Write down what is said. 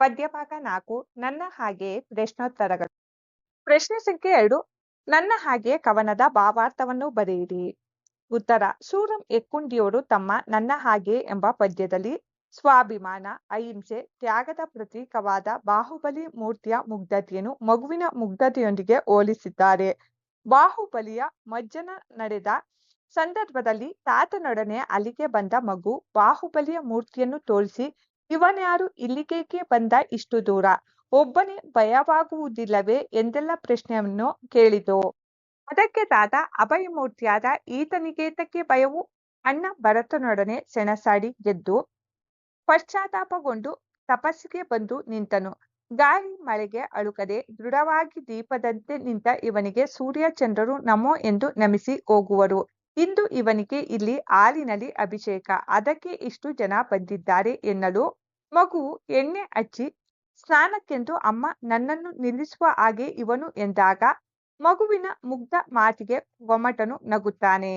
ಪದ್ಯಭಾಗ ನಾಲ್ಕು, ನನ್ನ ಹಾಗೆಯೇ ಪ್ರಶ್ನೋತ್ತರಗಳು. ಪ್ರಶ್ನೆ ಸಂಖ್ಯೆ ಎರಡು, ನನ್ನ ಹಾಗೆಯೇ ಕವನದ ಭಾವಾರ್ಥವನ್ನು ಬರೆಯಿರಿ. ಉತ್ತರ, ಸೂರಂ ಎಕ್ಕುಂಡಿಯವರು ತಮ್ಮ ನನ್ನ ಹಾಗೆಯೇ ಎಂಬ ಪದ್ಯದಲ್ಲಿ ಸ್ವಾಭಿಮಾನ, ಅಹಿಂಸೆ, ತ್ಯಾಗದ ಪ್ರತೀಕವಾದ ಬಾಹುಬಲಿ ಮೂರ್ತಿಯ ಮುಗ್ಧತೆಯನ್ನು ಮಗುವಿನ ಮುಗ್ಧತೆಯೊಂದಿಗೆ ಹೋಲಿಸಿದ್ದಾರೆ. ಬಾಹುಬಲಿಯ ಮಜ್ಜನ ನಡೆದ ಸಂದರ್ಭದಲ್ಲಿ ತಾತನೊಡನೆ ಅಲ್ಲಿಗೆ ಬಂದ ಮಗು ಬಾಹುಬಲಿಯ ಮೂರ್ತಿಯನ್ನು ತೋರಿಸಿ ಇವನ್ಯಾರು ಇಲ್ಲಿಗೇಕೆ ಬಂದ ಇಷ್ಟು ದೂರ? ಒಬ್ಬನೇ ಭಯವಾಗುವುದಿಲ್ಲವೇ ಎಂದೆಲ್ಲ ಪ್ರಶ್ನೆಯನ್ನು ಕೇಳಿತು ಅದಕ್ಕೆ ತಾತ ಅಭಯಮೂರ್ತಿಯಾದ ಈತನಿಗೇತಕ್ಕೆ ಭಯವು ಅಣ್ಣ ಭರತನೊಡನೆ ಸೆಣಸಾಡಿ ಗೆದ್ದು ಪಶ್ಚಾತ್ತಾಪಗೊಂಡು ತಪಸ್ಸಿಗೆ ಬಂದು ನಿಂತನು. ಗಾಳಿ ಮಳೆಗೆ ಅಳುಕದೆ ದೃಢವಾಗಿ ದೀಪದಂತೆ ನಿಂತ ಇವನಿಗೆ ಸೂರ್ಯ ಚಂದ್ರರು ನಮೋ ಎಂದು ನಮಿಸಿ ಹೋಗುವರು. ಇಂದು ಇವನಿಗೆ ಇಲ್ಲಿ ಹಾಲಿನಲ್ಲಿ ಅಭಿಷೇಕ. ಅದಕ್ಕೆ ಇಷ್ಟು ಜನ ಬಂದಿದ್ದಾರೆ ಎನ್ನಲು ಮಗು ಎಣ್ಣೆ ಹಚ್ಚಿ ಸ್ನಾನಕ್ಕೆಂದು ಅಮ್ಮ ನನ್ನನ್ನು ನಿಲ್ಲಿಸುವ ಹಾಗೆ ಇವನು ಎಂದಾಗ ಮಗುವಿನ ಮುಗ್ಧ ಮಾತಿಗೆ ಗೊಮಟನು ನಗುತ್ತಾನೆ.